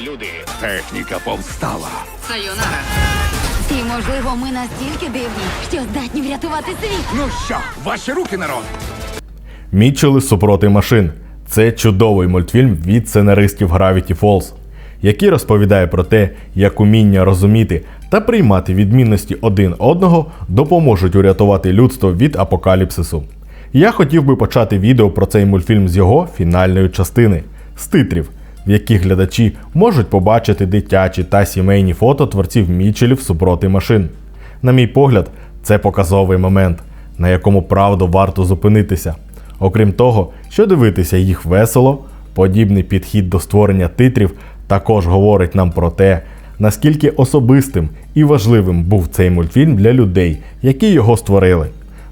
люди. Техніка повстала. Сайонара. І, можливо, ми настільки дивні, що здатні врятувати світ. Ну що, ваші руки, народ? Мітчели супроти машин. Це чудовий мультфільм від сценаристів Gravity Falls, який розповідає про те, як уміння розуміти та приймати відмінності один одного допоможуть урятувати людство від апокаліпсису. Я хотів би почати відео про цей мультфільм з його фінальної частини з титрів, в яких глядачі можуть побачити дитячі та сімейні фото творців Мітчелів супроти машин. На мій погляд, це показовий момент, на якому правду варто зупинитися. Окрім того, що дивитися їх весело, подібний підхід до створення титрів також говорить нам про те, наскільки особистим і важливим був цей мультфільм для людей, які його створили.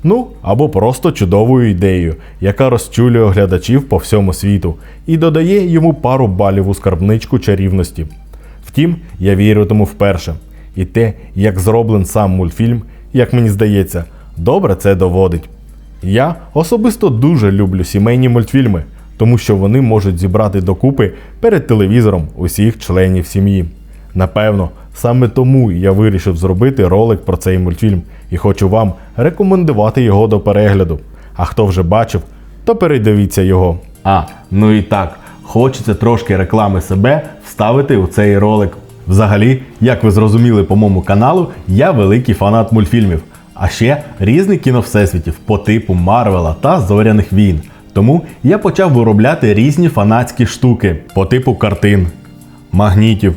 Ну або просто чудовою ідеєю, яка розчулює глядачів по всьому світу і додає йому пару балів у скарбничку чарівності. Втім, я віритиму вперше. І те, як зроблен сам мультфільм, як мені здається, добре це доводить. Я особисто дуже люблю сімейні мультфільми, тому що вони можуть зібрати докупи перед телевізором усіх членів сім'ї. Напевно, саме тому я вирішив зробити ролик про цей мультфільм і хочу вам рекомендувати його до перегляду. А хто вже бачив, то передивіться його. А, ну і так, хочеться трошки реклами себе вставити у цей ролик. Взагалі, як ви зрозуміли по моєму каналу, я великий фанат мультфільмів, а ще різних кіновсесвітів по типу Марвела та Зоряних війн. Тому я почав виробляти різні фанатські штуки по типу картин, магнітів,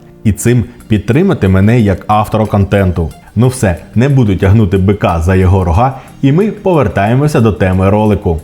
І цим підтримати мене як автора контенту. Ну все, не буду тягнути бика за його рога, і ми повертаємося до теми ролику.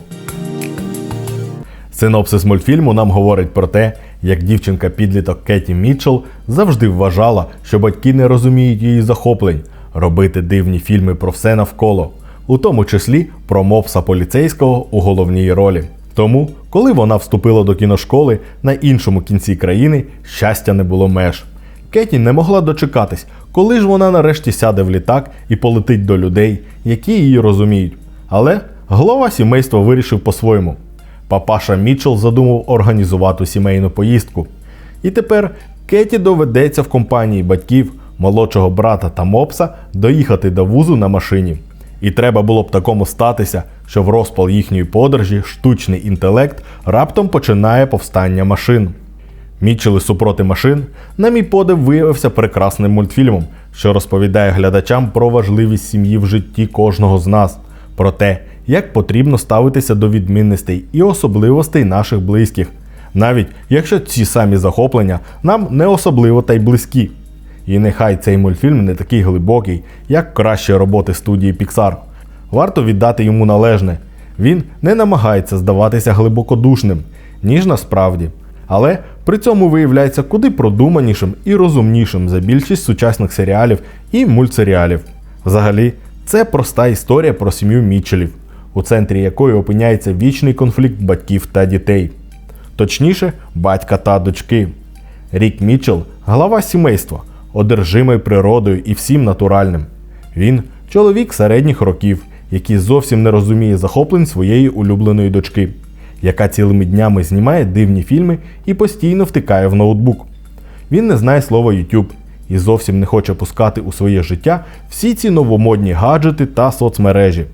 Синопсис мультфільму нам говорить про те, як дівчинка-підліток Кеті Мітчелл завжди вважала, що батьки не розуміють її захоплень робити дивні фільми про все навколо, у тому числі про мопса поліцейського у головній ролі. Тому, коли вона вступила до кіношколи на іншому кінці країни, щастя не було меж. Кеті не могла дочекатись, коли ж вона нарешті сяде в літак і полетить до людей, які її розуміють. Але голова сімейства вирішив по-своєму. Папаша Мітчелл задумав організувати сімейну поїздку. І тепер Кеті доведеться в компанії батьків, молодшого брата та мопса доїхати до вузу на машині. І треба було б такому статися, що в розпал їхньої подорожі штучний інтелект раптом починає повстання машин. Мітчели супроти машин, на мій подив, виявився прекрасним мультфільмом, що розповідає глядачам про важливість сім'ї в житті кожного з нас, про те, як потрібно ставитися до відмінностей і особливостей наших близьких, навіть якщо ці самі захоплення нам не особливо та й близькі. І нехай цей мультфільм не такий глибокий, як кращі роботи студії Pixar. Варто віддати йому належне. Він не намагається здаватися глибокодушним, ніж насправді, але при цьому виявляється куди продуманішим і розумнішим за більшість сучасних серіалів і мультсеріалів. Взагалі, це проста історія про сім'ю Мітчелів, у центрі якої опиняється вічний конфлікт батьків та дітей, точніше, батька та дочки. Рік Мітчелл – глава сімейства, одержимий природою і всім натуральним. Він чоловік середніх років, який зовсім не розуміє захоплень своєї улюбленої дочки, яка цілими днями знімає дивні фільми і постійно втикає в ноутбук. Він не знає слова YouTube і зовсім не хоче пускати у своє життя всі ці новомодні гаджети та соцмережі.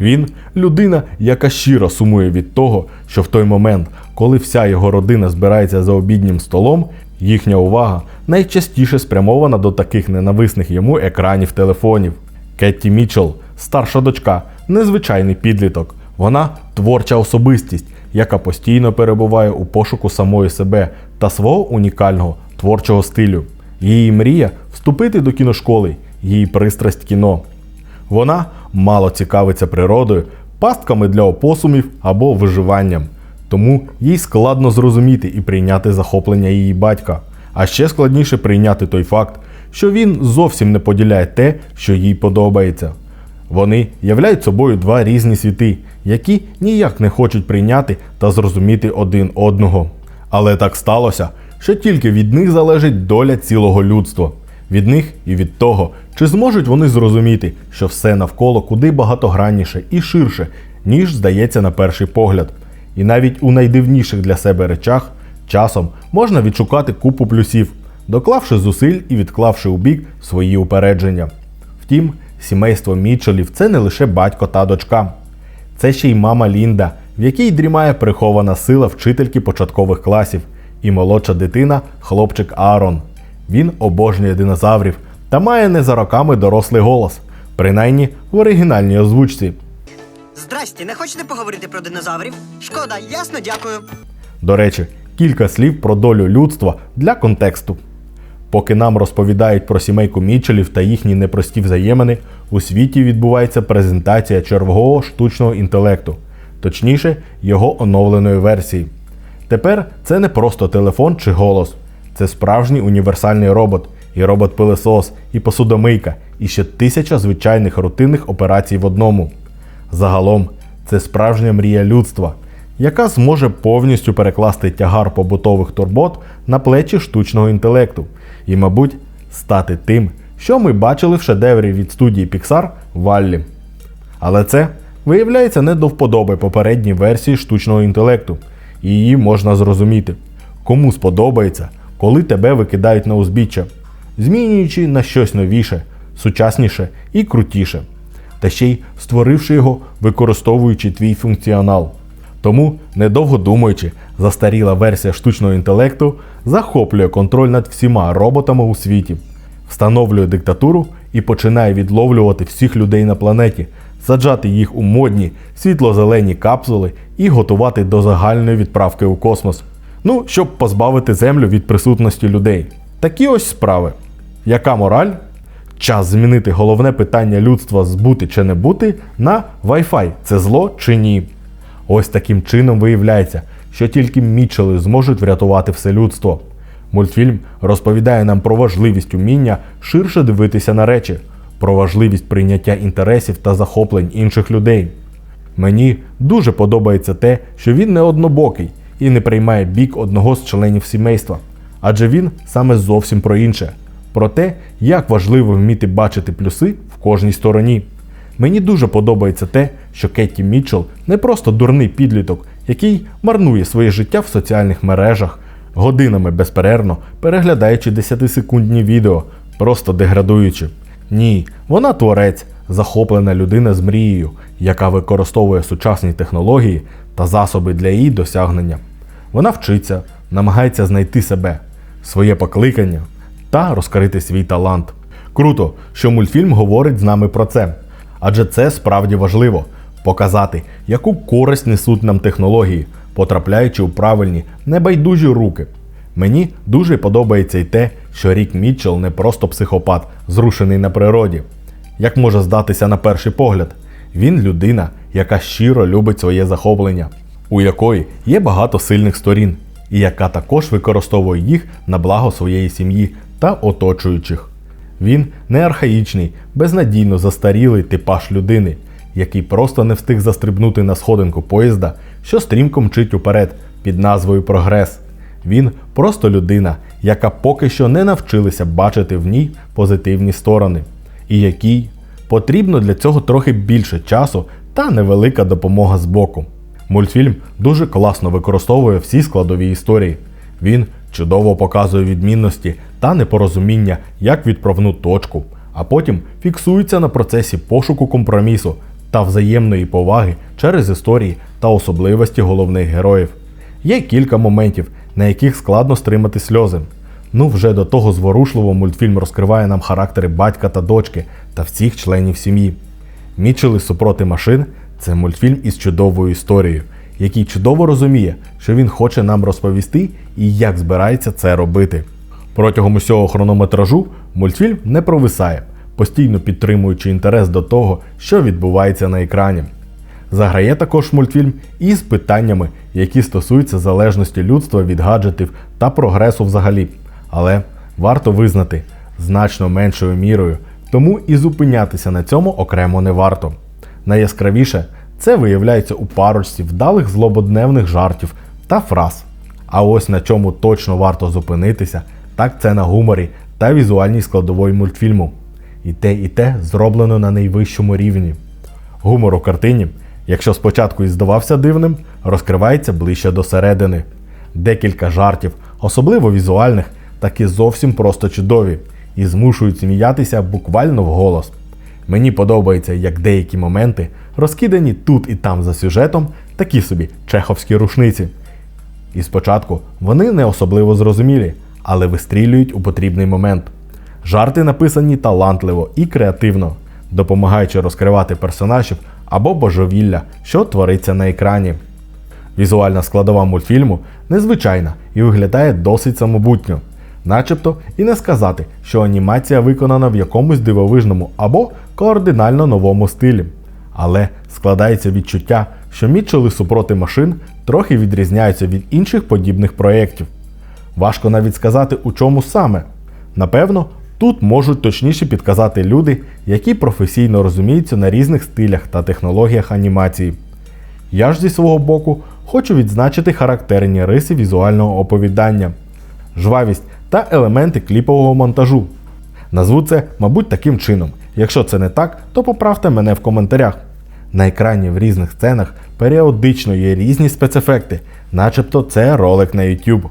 Він людина, яка щиро сумує від того, що в той момент, коли вся його родина збирається за обіднім столом, їхня увага найчастіше спрямована до таких ненависних йому екранів телефонів. Кетті Мітчелл, старша дочка, незвичайний підліток. Вона творча особистість, яка постійно перебуває у пошуку самої себе та свого унікального творчого стилю. Її мрія вступити до кіношколи, її пристрасть кіно. Вона мало цікавиться природою, пастками для опосумів або виживанням. Тому їй складно зрозуміти і прийняти захоплення її батька. А ще складніше прийняти той факт, що він зовсім не поділяє те, що їй подобається. Вони являють собою два різні світи, які ніяк не хочуть прийняти та зрозуміти один одного. Але так сталося, що тільки від них залежить доля цілого людства. Від них і від того, чи зможуть вони зрозуміти, що все навколо куди багатогранніше і ширше, ніж здається на перший погляд. І навіть у найдивніших для себе речах часом можна відшукати купу плюсів, доклавши зусиль і відклавши у бік свої упередження. Втім, сімейство Мітчелів це не лише батько та дочка. Це ще й мама Лінда, в якій дрімає прихована сила вчительки початкових класів, і молодша дитина, хлопчик Аарон. Він обожнює динозаврів та має не за роками дорослий голос, принаймні в оригінальній озвучці. Здрасте, не хочете поговорити про динозаврів? Шкода, ясно, дякую. До речі, кілька слів про долю людства для контексту. Поки нам розповідають про сімейку Мітчелів та їхні непрості взаємини, у світі відбувається презентація чергового штучного інтелекту, точніше, його оновленої версії. Тепер це не просто телефон чи голос, це справжній універсальний робот, і робот-пилесос, і посудомийка, і ще тисяча звичайних рутинних операцій в одному. Загалом, це справжня мрія людства, яка зможе повністю перекласти тягар побутових турбот на плечі штучного інтелекту і, мабуть, стати тим, що ми бачили в шедеврі від студії Pixar Валлі. Але це виявляється не до вподоби попередній версії штучного інтелекту, і її можна зрозуміти. Кому сподобається, коли тебе викидають на узбіччя, змінюючи на щось новіше, сучасніше і крутіше, та ще й створивши його, використовуючи твій функціонал. Тому, недовго думаючи, застаріла версія штучного інтелекту захоплює контроль над всіма роботами у світі, встановлює диктатуру і починає відловлювати всіх людей на планеті, саджати їх у модні світло-зелені капсули і готувати до загальної відправки у космос. Ну, щоб позбавити Землю від присутності людей. Такі ось справи. Яка мораль? Час змінити головне питання людства з бути чи не бути на Wi-Fi – це зло чи ні. Ось таким чином виявляється, що тільки Мітчели зможуть врятувати все людство. Мультфільм розповідає нам про важливість уміння ширше дивитися на речі, про важливість прийняття інтересів та захоплень інших людей. Мені дуже подобається те, що він не однобокий і не приймає бік одного з членів сімейства, адже він саме зовсім про інше, про те, як важливо вміти бачити плюси в кожній стороні. Мені дуже подобається те, що Кетті Мітчелл не просто дурний підліток, який марнує своє життя в соціальних мережах, годинами безперервно переглядаючи 10-секундні відео, просто деградуючи. Ні, вона творець, захоплена людина з мрією, яка використовує сучасні технології та засоби для її досягнення. Вона вчиться, намагається знайти себе, своє покликання та розкрити свій талант. Круто, що мультфільм говорить з нами про це. Адже це справді важливо показати, яку користь несуть нам технології, потрапляючи у правильні, небайдужі руки. Мені дуже подобається й те, що Рік Мітчелл не просто психопат, зрушений на природі. Як може здатися на перший погляд, він людина, яка щиро любить своє захоплення, у якої є багато сильних сторін, і яка також використовує їх на благо своєї сім'ї та оточуючих. Він не архаїчний, безнадійно застарілий типаж людини, який просто не встиг застрибнути на сходинку поїзда, що стрімко мчить уперед під назвою Прогрес. Він просто людина, яка поки що не навчилася бачити в ній позитивні сторони, і якій потрібно для цього трохи більше часу та невелика допомога з боку. Мультфільм дуже класно використовує всі складові історії. Він чудово показує відмінності та непорозуміння як відправну точку, а потім фіксується на процесі пошуку компромісу та взаємної поваги через історії та особливості головних героїв. Є кілька моментів, на яких складно стримати сльози. Ну, вже до того зворушливо мультфільм розкриває нам характери батька та дочки та всіх членів сім'ї. Мічели супроти машин це мультфільм із чудовою історією, який чудово розуміє, що він хоче нам розповісти і як збирається це робити. Протягом усього хронометражу мультфільм не провисає, постійно підтримуючи інтерес до того, що відбувається на екрані. Заграє також мультфільм із питаннями, які стосуються залежності людства від гаджетів та прогресу взагалі, Але варто визнати значно меншою мірою, тому і зупинятися на цьому окремо не варто. Найяскравіше це виявляється у парочці вдалих злободневних жартів та фраз. А ось на чому точно варто зупинитися, так це на гуморі та візуальній складової мультфільму. І те, і те зроблено на найвищому рівні. Гумор у картині, якщо спочатку і здавався дивним, розкривається ближче до середини. Декілька жартів, особливо візуальних, такі зовсім просто чудові і змушують сміятися буквально вголос. Мені подобається, як деякі моменти, розкидані тут і там за сюжетом, такі собі чеховські рушниці. І спочатку вони не особливо зрозумілі, але вистрілюють у потрібний момент. Жарти написані талантливо і креативно, допомагаючи розкривати персонажів або божевілля, що твориться на екрані. Візуальна складова мультфільму незвичайна і виглядає досить самобутньо. Начебто і не сказати, що анімація виконана в якомусь дивовижному або координально новому стилі. Але складається відчуття, що Мітчели супроти машин трохи відрізняються від інших подібних проєктів. Важко навіть сказати, у чому саме. Напевно, тут можуть точніше підказати люди, які професійно розуміються на різних стилях та технологіях анімації. Я ж зі свого боку хочу відзначити характерні риси візуального оповідання, жвавість та елементи кліпового монтажу. Назву це, мабуть, таким чином. Якщо це не так, то поправте мене в коментарях. На екрані в різних сценах періодично є різні спецефекти, начебто це ролик на YouTube.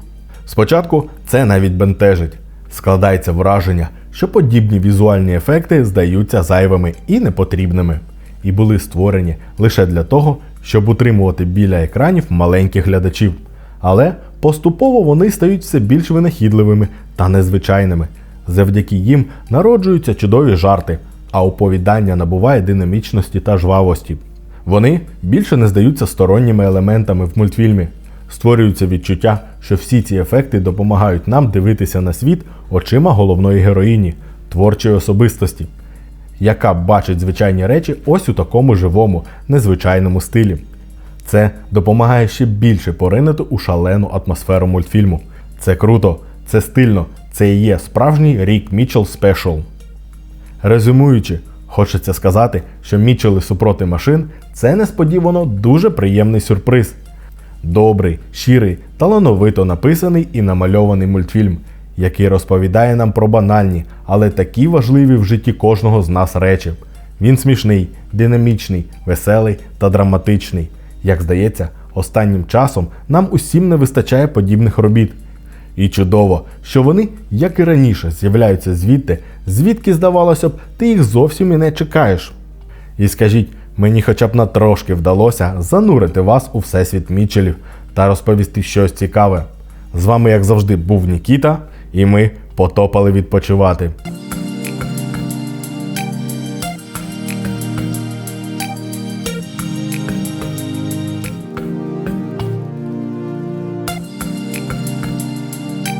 Спочатку це навіть бентежить. Складається враження, що подібні візуальні ефекти здаються зайвими і непотрібними, і були створені лише для того, щоб утримувати біля екранів маленьких глядачів. Але поступово вони стають все більш винахідливими та незвичайними. Завдяки їм народжуються чудові жарти, а оповідання набуває динамічності та жвавості. Вони більше не здаються сторонніми елементами в мультфільмі. Створюється відчуття, що всі ці ефекти допомагають нам дивитися на світ очима головної героїні, творчої особистості, яка бачить звичайні речі ось у такому живому, незвичайному стилі. Це допомагає ще більше поринути у шалену атмосферу мультфільму. Це круто, це стильно, це і є справжній рік Мічел Спешл. Резюмуючи, хочеться сказати, що Мічели супроти машин це несподівано дуже приємний сюрприз. Добрий, щирий, талановито написаний і намальований мультфільм, який розповідає нам про банальні, але такі важливі в житті кожного з нас речі. Він смішний, динамічний, веселий та драматичний. Як здається, останнім часом нам усім не вистачає подібних робіт. І чудово, що вони, як і раніше, з'являються звідти, звідки, здавалося б, ти їх зовсім і не чекаєш. І скажіть, мені хоча б на трошки вдалося занурити вас у всесвіт Мічелів та розповісти щось цікаве. З вами, як завжди, був Нікіта, і ми потопали відпочивати.